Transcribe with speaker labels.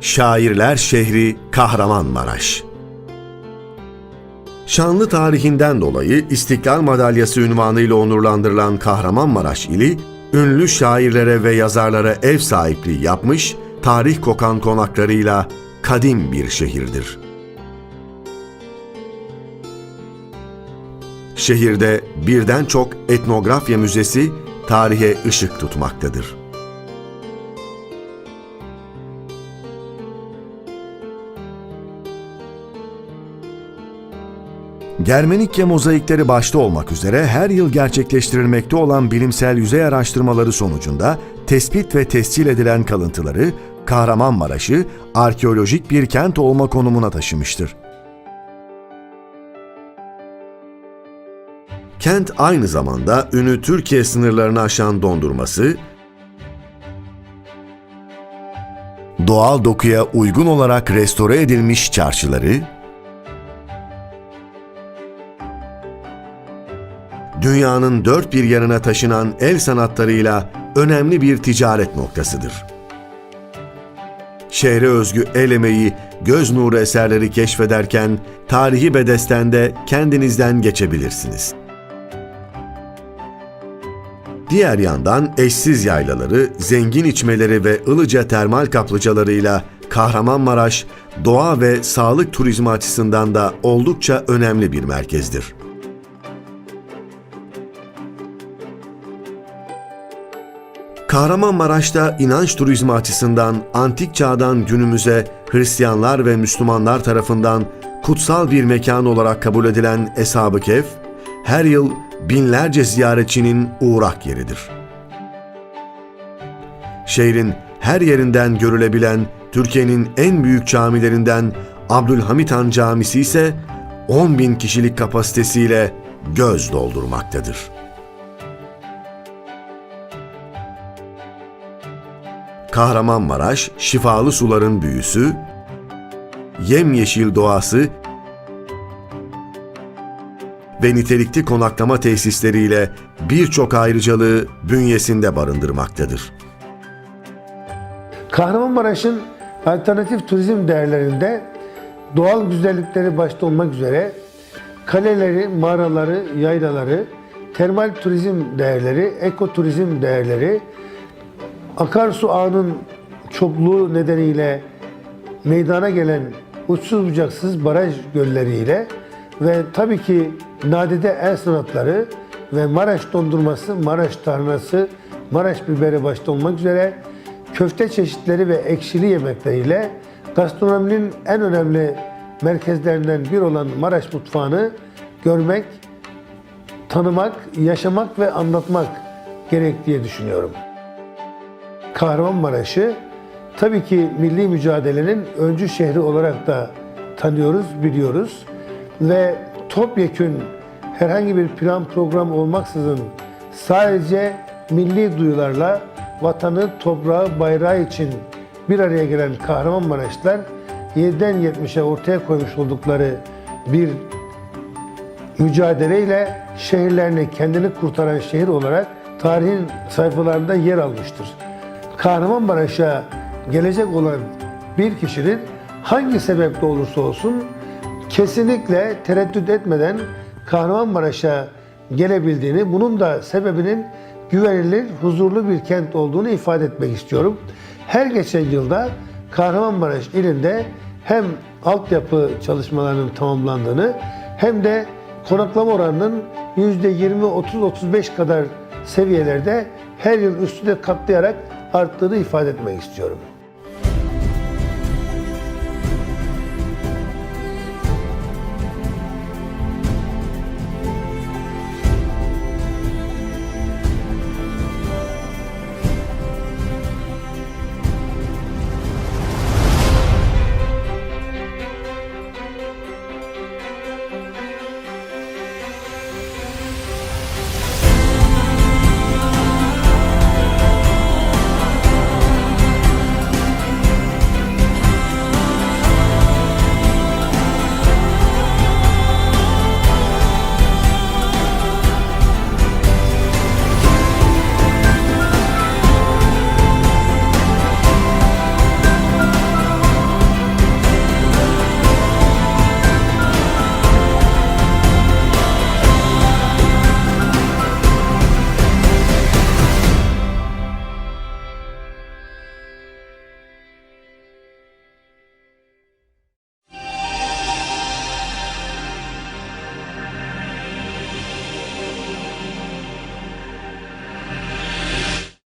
Speaker 1: Şairler şehri Kahramanmaraş. Şanlı tarihinden dolayı İstiklal Madalyası ünvanıyla onurlandırılan Kahramanmaraş ili, ünlü şairlere ve yazarlara ev sahipliği yapmış, tarih kokan konaklarıyla kadim bir şehirdir. Şehirde birden çok etnografya müzesi tarihe ışık tutmaktadır. Germenikya mozaikleri başta olmak üzere her yıl gerçekleştirilmekte olan bilimsel yüzey araştırmaları sonucunda tespit ve tescil edilen kalıntıları Kahramanmaraş'ı arkeolojik bir kent olma konumuna taşımıştır. Kent aynı zamanda ünü Türkiye sınırlarını aşan dondurması, doğal dokuya uygun olarak restore edilmiş çarşıları, dünyanın dört bir yanına taşınan el sanatlarıyla önemli bir ticaret noktasıdır. Şehre özgü el emeği, göz nuru eserleri keşfederken tarihi bedestende kendinizden geçebilirsiniz. Diğer yandan eşsiz yaylaları, zengin içmeleri ve ılıca termal kaplıcalarıyla Kahramanmaraş, doğa ve sağlık turizmi açısından da oldukça önemli bir merkezdir. Kahramanmaraş'ta inanç turizmi açısından antik çağdan günümüze Hristiyanlar ve Müslümanlar tarafından kutsal bir mekan olarak kabul edilen Eshab-ı Kehf, her yıl binlerce ziyaretçinin uğrak yeridir. Şehrin her yerinden görülebilen Türkiye'nin en büyük camilerinden Abdülhamit Han Camisi ise 10 bin kişilik kapasitesiyle göz doldurmaktadır. Kahramanmaraş, şifalı suların büyüsü, yemyeşil doğası ve nitelikli konaklama tesisleriyle birçok ayrıcalığı bünyesinde barındırmaktadır.
Speaker 2: Kahramanmaraş'ın alternatif turizm değerlerinde doğal güzellikleri başta olmak üzere kaleleri, mağaraları, yaylaları, termal turizm değerleri, ekoturizm değerleri, akarsu ağının çokluğu nedeniyle meydana gelen uçsuz bucaksız baraj gölleriyle ve tabii ki nadide el sanatları ve Maraş dondurması, Maraş tarhanası, Maraş biberi başta olmak üzere köfte çeşitleri ve ekşili yemekleriyle gastronominin en önemli merkezlerinden bir olan Maraş mutfağını görmek, tanımak, yaşamak ve anlatmak gerek diye düşünüyorum. Kahramanmaraş'ı tabii ki milli mücadelenin öncü şehri olarak da tanıyoruz, biliyoruz. Ve topyekün herhangi bir plan program olmaksızın sadece milli duyularla vatanı, toprağı, bayrağı için bir araya gelen Kahramanmaraşlılar 7'den 70'e ortaya koymuş oldukları bir mücadeleyle şehirlerini kendini kurtaran şehir olarak tarihin sayfalarında yer almıştır. Kahramanmaraş'a gelecek olan bir kişinin hangi sebeple olursa olsun kesinlikle tereddüt etmeden Kahramanmaraş'a gelebildiğini, bunun da sebebinin güvenilir, huzurlu bir kent olduğunu ifade etmek istiyorum. Her geçen yılda Kahramanmaraş ilinde hem altyapı çalışmalarının tamamlandığını hem de konaklama oranının %20-30-35 kadar seviyelerde her yıl üstüne katlayarak arttığını ifade etmek istiyorum.